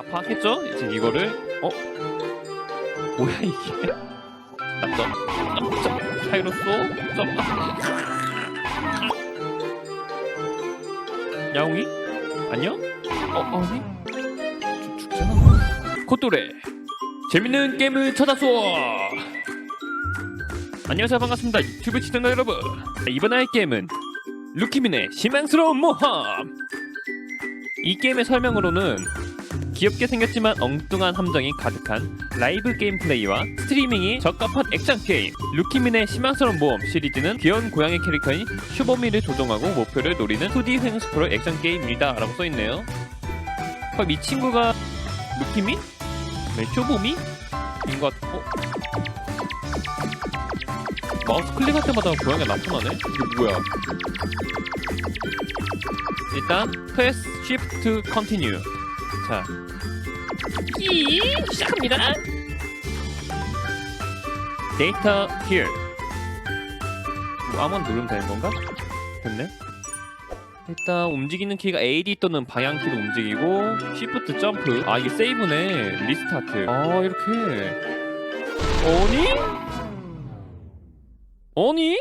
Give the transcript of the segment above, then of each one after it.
다 파악했죠? 이제 이거를 어? 뭐야 이게? 나점 점점 사이로쏘 점 야옹이? 안녕? 어 아니? 죽, 죽잖아 코또레 재밌는 게임을 찾아서 안녕하세요 반갑습니다 유튜브 시청자 여러분 이번 할 게임은 루키민의 희망스러운 모험 이 게임의 설명으로는 귀엽게 생겼지만 엉뚱한 함정이 가득한 라이브 게임 플레이와 스트리밍이 적합한 액션 게임 루키민의 희망스러운 모험 시리즈는 귀여운 고양이 캐릭터인 슈보미를 조종하고 목표를 노리는 2D 횡 스크롤 액션 게임입니다 라고 써있네요 그럼 이 친구가 루키민? 네, 슈보미? 인것 같고 마우스 클릭할 때마다 고양이가 나타나네? 이게 뭐야 일단 Shift to Continue 자 이, 시작합니다 데이터 here 뭐 아무나 누르면 되는 건가? 됐네 일단 움직이는 키가 AD 또는 방향 키로 움직이고 Shift 점프 아 이게 세이브네 리스타트 아 이렇게 어니? 어니?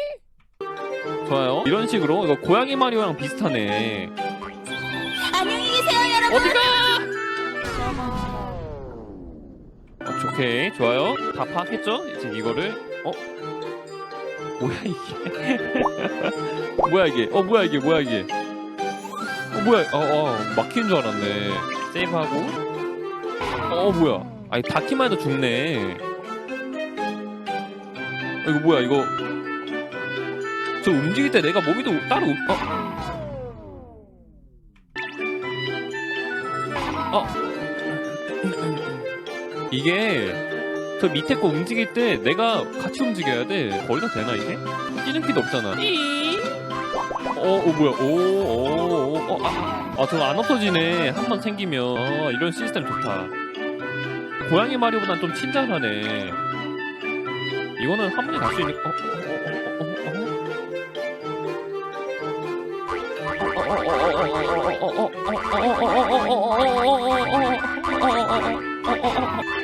좋아요 이런 식으로 이거 고양이 마리오랑 비슷하네 안녕히 계세요, 여러분. 어디가? 어, 오케이 좋아요. 다 파악했죠? 이제 이거를? 어? 뭐야 이게? 뭐야 이게? 어 뭐야 이게? 뭐야 이게? 어 뭐야? 어어 막히는 줄 알았네. 세이브하고. 어 뭐야? 아니 닿기만 해도 죽네. 어, 이거 뭐야 이거? 저 움직일 때 내가 몸이 또 따로 움- 어? 어. 이게 저 밑에 거 움직일 때 내가 같이 움직여야 돼. 거의 다 되나 이게? 뛰는 피도 없잖아. 어, 어 뭐야? 오, 오, 오, 어, 아, 아, 저거 안 없어지네. 한 번 생기면 어, 이런 시스템 좋다. 고양이 마리오보단 좀 친절하네. 이거는 한 번에 갈 수 있는. 어, 어, 어, 어, 어, 어. 어,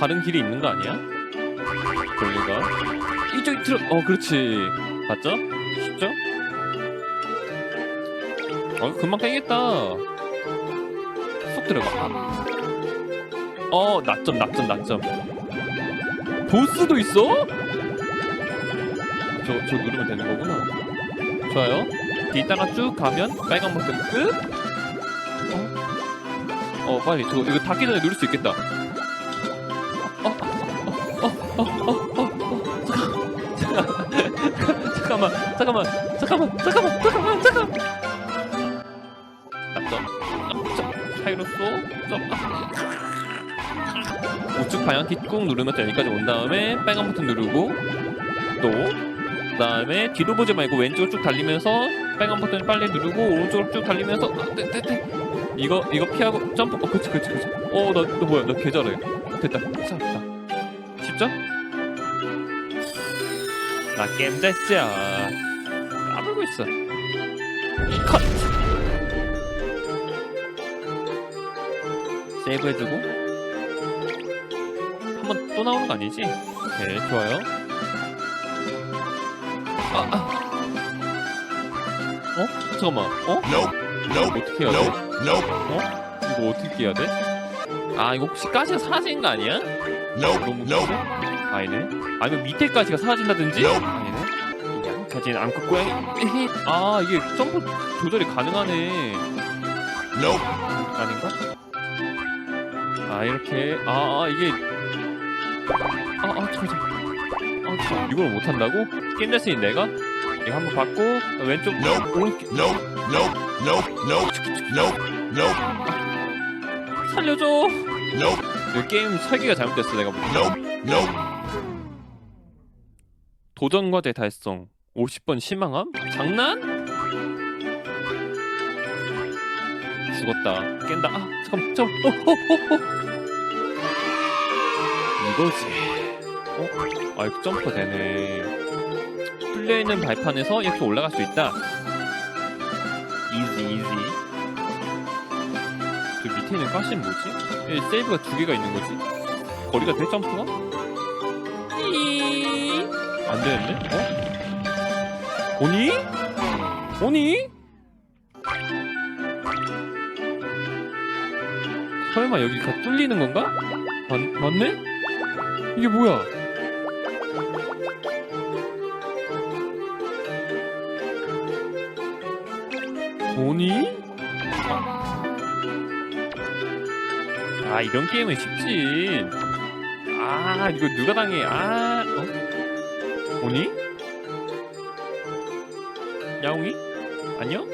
다, 다른 길이 있는 거 아니야? 돌리가 이쪽이 들어 어 그렇지 맞죠? 쉽죠? 어 금방 깨겠다 쏙 들어가 어 낙점 낙점 낙점 보스도 있어? 저, 저 누르면 되는 거구나 좋아요 이따가 쭉 가면 빨간 버튼 끝 어? 어 빨리 저거 이거 닫기 전에 누를 수 있겠다 잠깐, 잠깐만 잠깐만 잠깐만 잠깐만. 낙점 낙점 사이로 쏘 점 우측 방향키 꾹 누르면 여기까지 온 다음에 빨간 버튼 누르고 또 그다음에 뒤로 보지 말고 왼쪽으로 쭉 달리면서 빨간 버튼 빨리 누르고 오른쪽으로 쭉 달리면서 아, 네, 네, 네. 이거 이거 피하고 점프. 어 그치 그치 그치. 어나 너 뭐야? 나 개 잘해. 됐다. 잘했다. 쉽죠? 나 게임 있어 컷 세이브 해주고 한 번 또 나오는 거 아니지? 네, 좋아요. 아, 아. 어? 잠깐만. 어? Nope, nope, 어떻게 해야 돼? nope, nope, 어? 이거 어떻게 해야 돼? 아, 이거 혹시 가시가 사라진 거 아니야? nope, 너무 큰데? 아니네. 아니면 밑에 가시가 사라진다든지? 양까지는 암컷 고양이. 에헤. 아, 이게 점프 조절이 가능하네. 아닌가? 아 이렇게. 아, 아 이게. 아아 잠깐 잠깐 아 잠깐 이걸 못 한다고? 게임 자신이 내가? 이거 한번 받고 왼쪽. Nope. 오른쪽 nope, nope, nope, nope, nope, nope, 살려줘. Nope, 이 게임 설계가 잘못됐어 내가 보기엔. Nope, nope. 도전 과제 달성 50번 실망함? 장난? 죽었다 깬다 아 잠깐만 잠깐만 어, 어, 어, 어. 이거지 어? 아 이거 점프가 되네 뚫려 있는 발판에서 이렇게 올라갈 수 있다 이지 이지 저 밑에 있는 가시는 뭐지? 이 세이브가 두 개가 있는 거지? 거리가 돼 점프가? 이... 안 되는데? 어? 오니? 오니? 설마 여기가 뚫리는 건가? 맞, 맞네? 이게 뭐야? 오니? 아 이런 게임은 쉽지 아 이거 누가 당해 아 어? 오니? 야옹이? 아니요?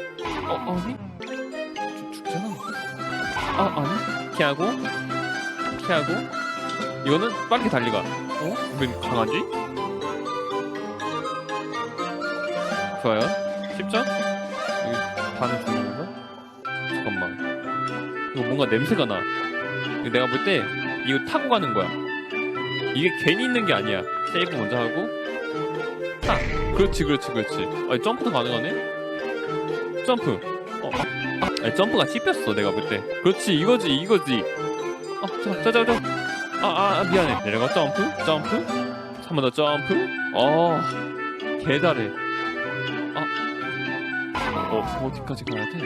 어 아니? 죽, 죽잖아 아 아니? 피하고 피하고 이거는 빠르게 달리가 어? 웬 강아지? 좋아요 10점? 여기 반 죽는 건가? 잠깐만 이거 뭔가 냄새가 나 이거 내가 볼 때 이거 타고 가는 거야 이게 괜히 있는 게 아니야 세이브 먼저 하고 타 그렇지 그렇지 그렇지. 아니 점프도 가능하네? 점프. 어. 아, 아니, 점프가 씹혔어 내가 볼 때. 그렇지 이거지 이거지. 어자자자자. 아, 아, 아 미안해. 내려가 점프 점프. 한 번 더 점프. 어. 개다래 아. 어, 어디까지 가야 돼?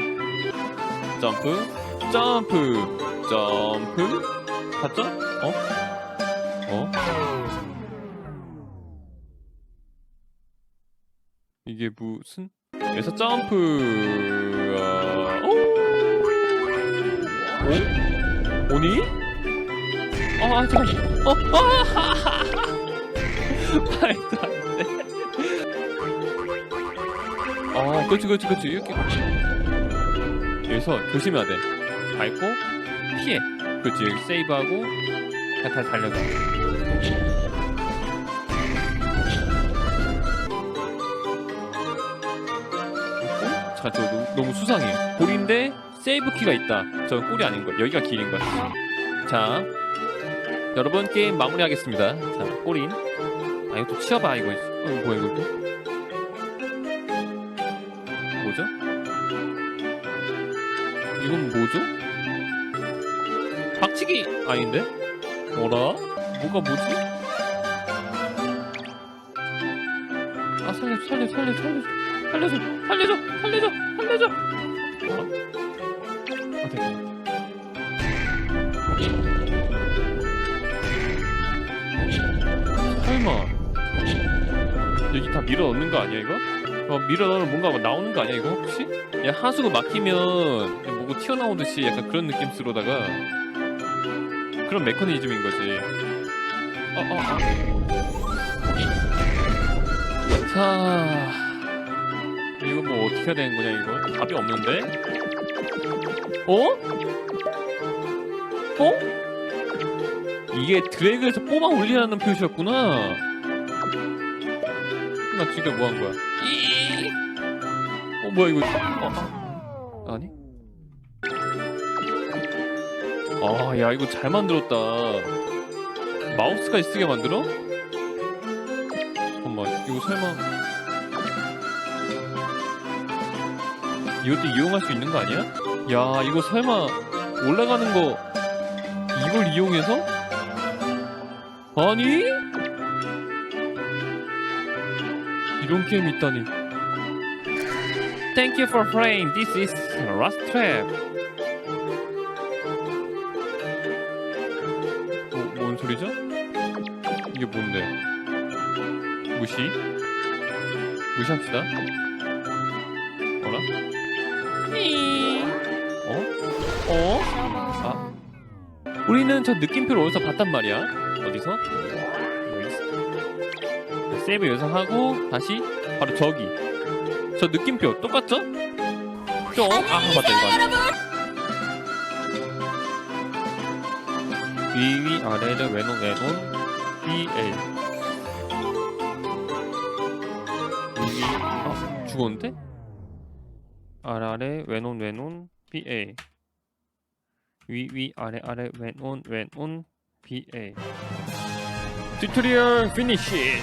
점프 점프 점프. 봤죠? 어? 어? 이게 무슨? 여기서 점프 아, 오! 오? 오니? 아 잠깐 어? 아! 말도 안돼 어 그렇지 그렇지 그렇지 이렇게 여기서 조심해야 돼 밟고 피해 그렇지 세이브하고 다 달려가 어? 잠깐 저 너무, 너무 수상해 골인데 세이브 키가 있다 저 꿀이 아닌 거 여기가 길인 거야 자 여러분 게임 마무리하겠습니다 자 골인 아 이거 또 치워봐 이거 어, 뭐야 이거 또 뭐죠? 이건 뭐죠? 박치기 아닌데? 뭐라? 뭐가 뭐지? 아 살려 살려 살려 살려 살려줘 살려줘 살려줘 살려줘 어? 아 됐다 설마 여기 다 밀어 넣는 거 아니야 이거? 어, 밀어 넣으면 뭔가 나오는 거 아니야 이거 혹시? 야 하수구 막히면 뭐고 튀어나오듯이 약간 그런 느낌으로다가 그런 메커니즘인 거지 어, 어, 어. 자 어떻게 해야 되는 거냐 이거? 답이 없는데? 어? 어? 이게 드래그에서 뽑아 올리라는 표시였구나. 나 지금 뭐 한 거야? 이- 어 뭐야 이거? 어, 어. 아니? 아 야 이거 잘 만들었다. 마우스까지 쓰게 만들어? 잠깐만 이거 설마 이것도 이용할 수 있는 거 아니야? 야 이거 설마 올라가는 거 이걸 이용해서? 아니? 이런 게임 있다니 Thank you for playing. This is Rust Trap. 뭐, 뭔 소리죠? 이게 뭔데? 무시? 무시합시다. 우리는 저 느낌표를 어디서 봤단 말이야? 어디서? 세이브 여기서 하고 다시 바로 저기. 저 느낌표 똑같죠? 좀? 아 안녕히 맞다 계세요, 이거. 여러분. 위위 아래를 왼손 왼손 BA 위위 어? 죽었는데? 아래 왼손 왼손 BA 위 위 아래 아래 왼손 왼손 BA 튜토리얼 피니시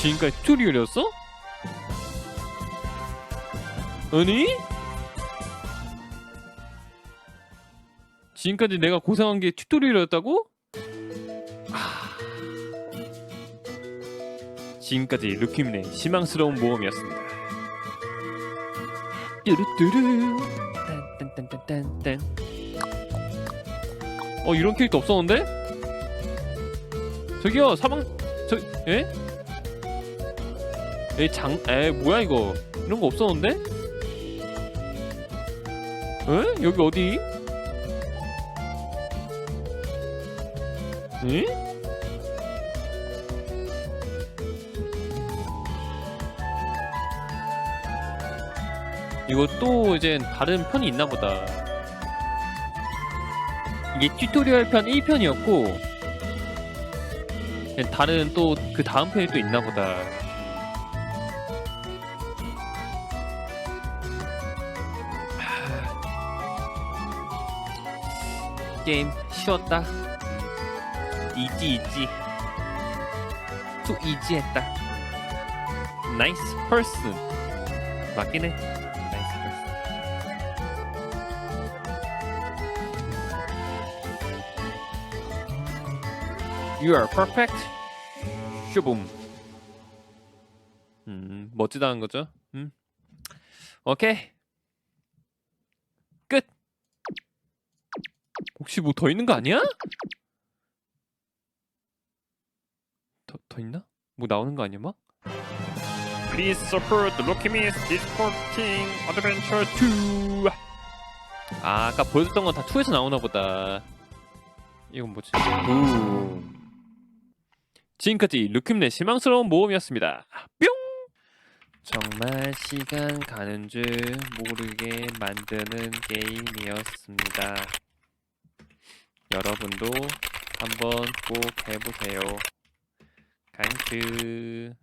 지금까지 튜토리얼이었어? 아니? 지금까지 내가 고생한 게 튜토리얼이었다고? 아... 지금까지 루키민의 희망스러운 모험이었습니다. 뚜루뚜루 딴딴딴딴딴 어 이런 캐릭터 없었는데? 저기요 사방 저 에? 에장에 뭐야 이거 이런 거 없었는데? 에? 여기 어디? 에? 이거 또 이제 다른 편이 있나 보다. 이게 튜토리얼 편 1편이었고 다른 또 그 다음 편이 또 있나 보다. 하... 게임 쉬웠다. 음. 이지 이지. 투 이지했다. 나이스 퍼슨. 맞긴 해. You are perfect. 슈봄. 음, 멋지다는 거죠. 음. 오케이. 끝. 혹시 뭐 더 있는 거 아니야? 더, 더 있나? 뭐 나오는 거 아니야, 막? Please support Lokimis Discord Team Adventure 2. 아, 아까 보여줬던 건 다 2에서 나오나 보다. 이건 뭐지? 붐. 지금까지 루큐의 실망스러운 모험이었습니다. 뿅! 정말 시간 가는 줄 모르게 만드는 게임이었습니다. 여러분도 한번 꼭 해보세요. 강추.